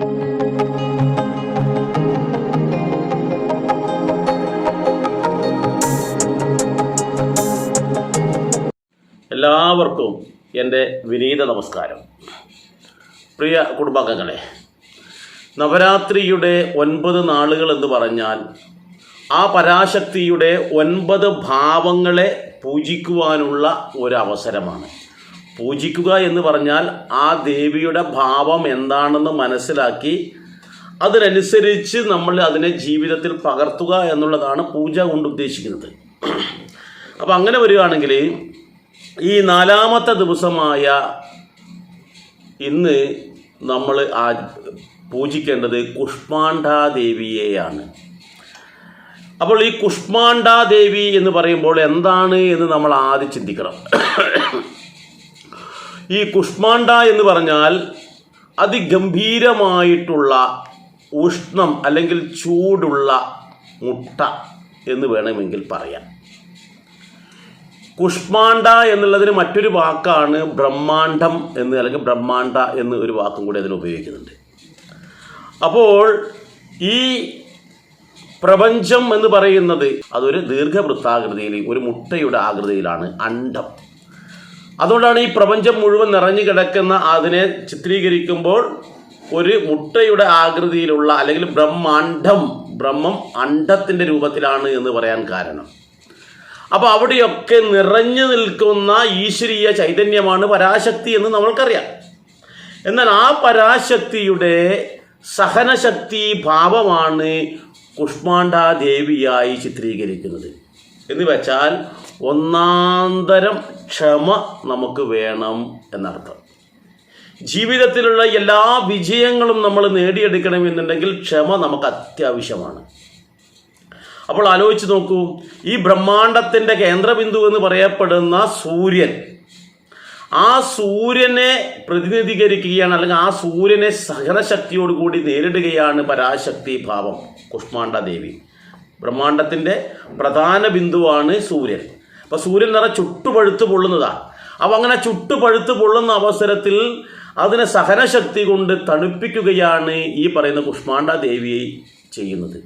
എല്ലാവർക്കും എന്റെ വിനീത നമസ്കാരം. പ്രിയ കുടുംബാംഗങ്ങളെ നവരാത്രിയുടെ ഒൻപത് നാളുകൾ എന്ന് പറഞ്ഞാൽ ആ പരാശക്തിയുടെ ഒൻപത് ഭാവങ്ങളെ പൂജിക്കുവാനുള്ള ഒരവസരമാണ്. പൂജിക്കുക എന്ന് പറഞ്ഞാൽ ആ ദേവിയുടെ ഭാവം എന്താണെന്ന് മനസ്സിലാക്കി അതിനനുസരിച്ച് നമ്മൾ അതിനെ ജീവിതത്തിൽ പകർത്തുക എന്നുള്ളതാണ് പൂജ കൊണ്ട് ഉദ്ദേശിക്കുന്നത്. അപ്പം അങ്ങനെ വരികയാണെങ്കിൽ ഈ നാലാമത്തെ ദിവസമായ ഇന്ന് നമ്മൾ ആ പൂജിക്കേണ്ടത് കുഷ്മാണ്ഡാദേവിയെയാണ്. അപ്പോൾ ഈ കുഷ്മാണ്ഡാദേവി എന്ന് പറയുമ്പോൾ എന്താണ് എന്ന് നമ്മൾ ആദ്യം ചിന്തിക്കണം. ഈ കുഷ്മാണ്ട എന്ന് പറഞ്ഞാൽ അതിഗംഭീരമായിട്ടുള്ള ഉഷ്ണം അല്ലെങ്കിൽ ചൂടുള്ള മുട്ട എന്ന് വേണമെങ്കിൽ പറയാം. കുഷ്മാണ്ട എന്നുള്ളതിന് മറ്റൊരു വാക്കാണ് ബ്രഹ്മാണ്ഡം എന്ന് അല്ലെങ്കിൽ ബ്രഹ്മാണ്ട എന്ന് ഒരു വാക്കും കൂടി അതിന് ഉപയോഗിക്കുന്നുണ്ട്. അപ്പോൾ ഈ പ്രപഞ്ചം എന്ന് പറയുന്നത് അതൊരു ദീർഘവൃത്താകൃതിയിൽ ഒരു മുട്ടയുടെ ആകൃതിയിലാണ് അണ്ഡം. അതുകൊണ്ടാണ് ഈ പ്രപഞ്ചം മുഴുവൻ നിറഞ്ഞു കിടക്കുന്ന അതിനെ ചിത്രീകരിക്കുമ്പോൾ ഒരു മുട്ടയുടെ ആകൃതിയിലുള്ള അല്ലെങ്കിൽ ബ്രഹ്മാണ്ഡം ബ്രഹ്മം അണ്ഡത്തിന്റെ രൂപത്തിലാണ് എന്ന് പറയാൻ കാരണം. അപ്പോൾ അവിടെയൊക്കെ നിറഞ്ഞു നിൽക്കുന്ന ഈശ്വരീയ ചൈതന്യമാണ് പരാശക്തി എന്ന് നമ്മൾക്കറിയാം. എന്നാൽ ആ പരാശക്തിയുടെ സഹനശക്തി ഭാവമാണ് കുഷ്മാണ്ടാദേവിയായി ചിത്രീകരിക്കുന്നത്. എന്ന് വെച്ചാൽ ഒന്നാന്തരം ക്ഷമ നമുക്ക് വേണം എന്നർത്ഥം. ജീവിതത്തിലുള്ള എല്ലാ വിജയങ്ങളും നമ്മൾ നേടിയെടുക്കണമെന്നുണ്ടെങ്കിൽ ക്ഷമ നമുക്ക് അത്യാവശ്യമാണ്. അപ്പോൾ ആലോചിച്ച് നോക്കൂ ഈ ബ്രഹ്മാണ്ടത്തിന്റെ കേന്ദ്രബിന്ദു എന്ന് പറയപ്പെടുന്ന സൂര്യൻ ആ സൂര്യനെ പ്രതിനിധീകരിക്കുകയാണ് അല്ലെങ്കിൽ ആ സൂര്യനെ സഹനശക്തിയോടുകൂടി നേരിടുകയാണ് പരാശക്തി ഭാവം കുഷ്മാണ്ട ദേവി ബ്രഹ്മാണ്ടത്തിന്റെ പ്രധാന ബിന്ദുവാണ് സൂര്യൻ. അപ്പോൾ സൂര്യൻ നിറ ചുട്ടുപഴുത്ത് പൊള്ളുന്നതാണ് അപ്പോൾ അങ്ങനെ ചുട്ടുപഴുത്ത് പൊള്ളുന്ന അവസരത്തിൽ അതിനെ സഹനശക്തി കൊണ്ട് തണുപ്പിക്കുകയാണ് ഈ പറയുന്ന കുഷ്മാണ്ഡ ദേവിയെ ചെയ്യുന്നത്.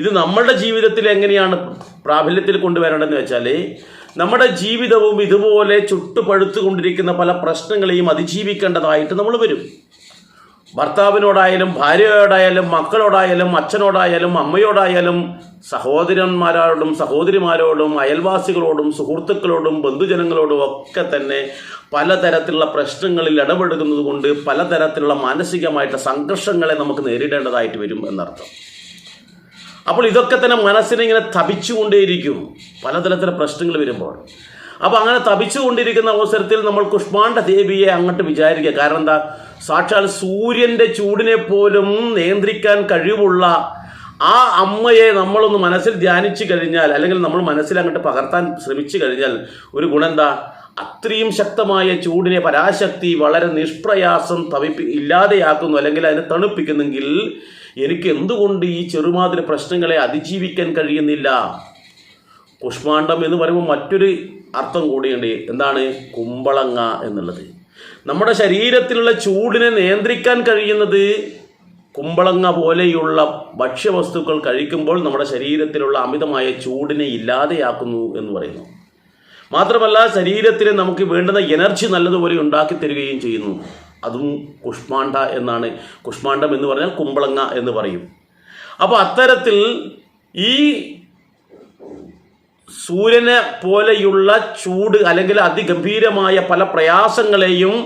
ഇത് നമ്മളുടെ ജീവിതത്തിൽ എങ്ങനെയാണ് പ്രാബല്യത്തിൽ കൊണ്ടുവരേണ്ടതെന്ന് വെച്ചാൽ നമ്മുടെ ജീവിതവും ഇതുപോലെ ചുട്ടുപഴുത്തുകൊണ്ടിരിക്കുന്ന പല പ്രശ്നങ്ങളെയും അതിജീവിക്കേണ്ടതായിട്ട് നമ്മൾ വരും. ഭർത്താവിനോടായാലും ഭാര്യയോടായാലും മക്കളോടായാലും അച്ഛനോടായാലും അമ്മയോടായാലും സഹോദരന്മാരോടും സഹോദരിമാരോടും അയൽവാസികളോടും സുഹൃത്തുക്കളോടും ബന്ധുജനങ്ങളോടും ഒക്കെ തന്നെ പലതരത്തിലുള്ള പ്രശ്നങ്ങളിൽ ഇടപെടുന്നത് കൊണ്ട് പലതരത്തിലുള്ള മാനസികമായിട്ട് സംഘർഷങ്ങളെ നമുക്ക് നേരിടേണ്ടതായിട്ട് വരും എന്നർത്ഥം. അപ്പോൾ ഇതൊക്കെ തന്നെ മനസ്സിനെ ഇങ്ങനെ തപിച്ചുകൊണ്ടേയിരിക്കും പലതരത്തിലെ പ്രശ്നങ്ങൾ വരുമ്പോൾ. അപ്പോൾ അങ്ങനെ തപിച്ചുകൊണ്ടിരിക്കുന്ന അവസരത്തിൽ നമ്മൾ കുഷ്മാണ്ഡ ദേവിയെ അങ്ങോട്ട് വിചാരിക്കുക. കാരണം എന്താ? സാക്ഷാൽ സൂര്യന്റെ ചൂടിനെ പോലും നിയന്ത്രിക്കാൻ കഴിവുള്ള ആ അമ്മയെ നമ്മളൊന്ന് മനസ്സിൽ ധ്യാനിച്ചു കഴിഞ്ഞാൽ അല്ലെങ്കിൽ നമ്മൾ മനസ്സിൽ അങ്ങോട്ട് പകർത്താൻ ശ്രമിച്ചു കഴിഞ്ഞാൽ ഒരു ഗുണം എന്താ? അത്രയും ശക്തമായ ചൂടിനെ പരാശക്തി വളരെ നിഷ്പ്രയാസം തവിപ്പി ഇല്ലാതെയാക്കുന്നു അല്ലെങ്കിൽ അതിനെ തണുപ്പിക്കുന്നെങ്കിൽ എനിക്ക് എന്തുകൊണ്ട് ഈ ചെറുമാതിരി പ്രശ്നങ്ങളെ അതിജീവിക്കാൻ കഴിയുന്നില്ല? കുഷ്മാണ്ഡം എന്ന് പറയുമ്പോൾ മറ്റൊരു അർത്ഥം കൂടിയുണ്ട്. എന്താണ്? കുമ്പളങ്ങ എന്നുള്ളത്. നമ്മുടെ ശരീരത്തിലുള്ള ചൂടിനെ നിയന്ത്രിക്കാൻ കഴിയുന്നത് കുമ്പളങ്ങ പോലെയുള്ള ഭക്ഷ്യവസ്തുക്കൾ കഴിക്കുമ്പോൾ നമ്മുടെ ശരീരത്തിലുള്ള അമിതമായ ചൂടിനെ ഇല്ലാതെയാക്കുന്നു എന്ന് പറയുന്നു. മാത്രമല്ല ശരീരത്തിന് നമുക്ക് വേണ്ടുന്ന എനർജി നല്ലതുപോലെ ഉണ്ടാക്കി തരികയും ചെയ്യുന്നു. അതും കുഷ്മാണ്ഡ എന്നാണ്. കുഷ്മാണ്ഡം എന്ന് പറഞ്ഞാൽ കുമ്പളങ്ങ എന്ന് പറയും. അപ്പോൾ അത്തരത്തിൽ ഈ സൂര്യനെ പോലെയുള്ള ചൂട് അല്ലെങ്കിൽ അതിഗംഭീരമായ പല പ്രയാസങ്ങളെയും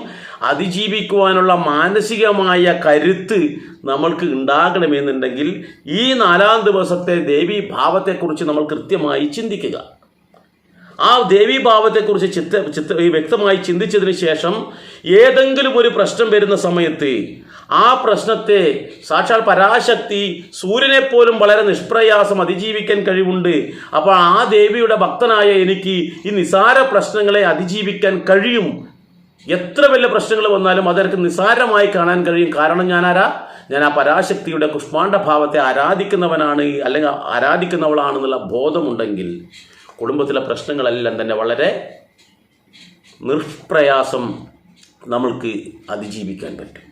അതിജീവിക്കുവാനുള്ള മാനസികമായ കരുത്ത് നമ്മൾക്ക് ഉണ്ടാകണമെന്നുണ്ടെങ്കിൽ ഈ നാലാം ദിവസത്തെ ദേവീ ഭാവത്തെക്കുറിച്ച് നമ്മൾ കൃത്യമായി ചിന്തിക്കുക. ആ ദേവീഭാവത്തെക്കുറിച്ച് ചിത്ത ചിത്ത വ്യക്തമായി ചിന്തിച്ചതിന് ശേഷം ഏതെങ്കിലും ഒരു പ്രശ്നം വരുന്ന സമയത്ത് ആ പ്രശ്നത്തെ സാക്ഷാൽ പരാശക്തി സൂര്യനെ പോലും വളരെ നിഷ്പ്രയാസം അതിജീവിക്കാൻ കഴിവുണ്ട്. അപ്പോൾ ആ ദേവിയുടെ ഭക്തനായ എനിക്ക് ഈ നിസാര പ്രശ്നങ്ങളെ അതിജീവിക്കാൻ കഴിയും. എത്ര വലിയ പ്രശ്നങ്ങൾ വന്നാലും അതെനിക്ക് നിസാരമായി കാണാൻ കഴിയും. കാരണം ഞാൻ ആരാ ഞാൻ ആ പരാശക്തിയുടെ കുഷ്മാണ്ഡ ഭാവത്തെ ആരാധിക്കുന്നവനാണ് അല്ലെങ്കിൽ ആരാധിക്കുന്നവളാണെന്നുള്ള ബോധമുണ്ടെങ്കിൽ കുടുംബത്തിലെ പ്രശ്നങ്ങളെല്ലാം തന്നെ വളരെ നിഷ്പ്രയാസം നമ്മൾക്ക് അതിജീവിക്കാൻ പറ്റും.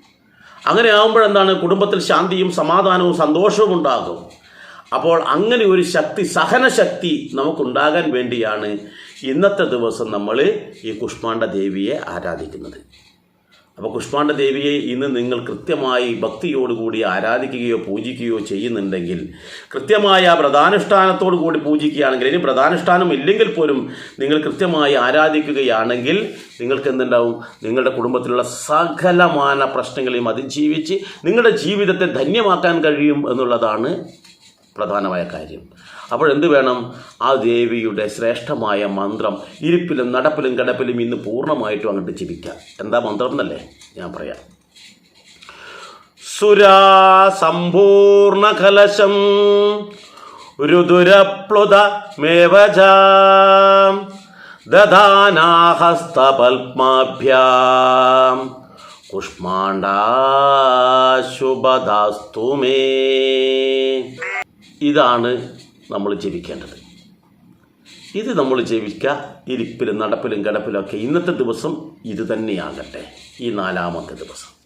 അങ്ങനെ ആകുമ്പോഴെന്താണ് കുടുംബത്തിൽ ശാന്തിയും സമാധാനവും സന്തോഷവും ഉണ്ടാകും. അപ്പോൾ അങ്ങനെ ഒരു ശക്തി സഹനശക്തി നമുക്കുണ്ടാകാൻ വേണ്ടിയാണ് ഇന്നത്തെ ദിവസം നമ്മൾ ഈ കുഷ്മാണ്ഡ ദേവിയെ ആരാധിക്കുന്നത്. അപ്പോൾ കുഷ്മാണ്ഡ ദേവിയെ ഇന്ന് നിങ്ങൾ കൃത്യമായി ഭക്തിയോടുകൂടി ആരാധിക്കുകയോ പൂജിക്കുകയോ ചെയ്യുന്നുണ്ടെങ്കിൽ കൃത്യമായ വ്രതാനുഷ്ഠാനത്തോടു കൂടി പൂജിക്കുകയാണെങ്കിൽ ഇനി വ്രതാനുഷ്ഠാനം ഇല്ലെങ്കിൽ പോലും നിങ്ങൾ കൃത്യമായി ആരാധിക്കുകയാണെങ്കിൽ നിങ്ങൾക്ക് എന്തുണ്ടാവും? നിങ്ങളുടെ കുടുംബത്തിലുള്ള സകലമാന പ്രശ്നങ്ങളെയും അതിജീവിച്ച് നിങ്ങളുടെ ജീവിതത്തെ ധന്യമാക്കാൻ കഴിയും എന്നുള്ളതാണ് പ്രധാനമായ കാര്യം. അപ്പോൾ എന്ത് വേണം? ആ ദേവിയുടെ ശ്രേഷ്ഠമായ മന്ത്രം ഇരിപ്പിലും നടപ്പിലും കിടപ്പിലും ഇന്ന് പൂർണമായിട്ടും അങ്ങോട്ട് ജപിക്കാം. എന്താ മന്ത്രം എന്നല്ലേ ഞാൻ പറയാം. സുരാ സമ്പൂർണ കലശം രുദുരപ്ലുത മേവജാം ദദാനാഹസ്തപത്മാഭ്യാം കുഷ്മാണ്ടാശുഭദാസ്തു മേ. ഇതാണ് നമ്മൾ ജപിക്കേണ്ടത് ഇത് നമ്മൾ ജപിക്കുക ഇരിപ്പിലും നടപ്പിലും കിടപ്പിലും ഒക്കെ ഇന്നത്തെ ദിവസം ഇത് തന്നെയാകട്ടെ. ഈ നാലാമത്തെ ദിവസം.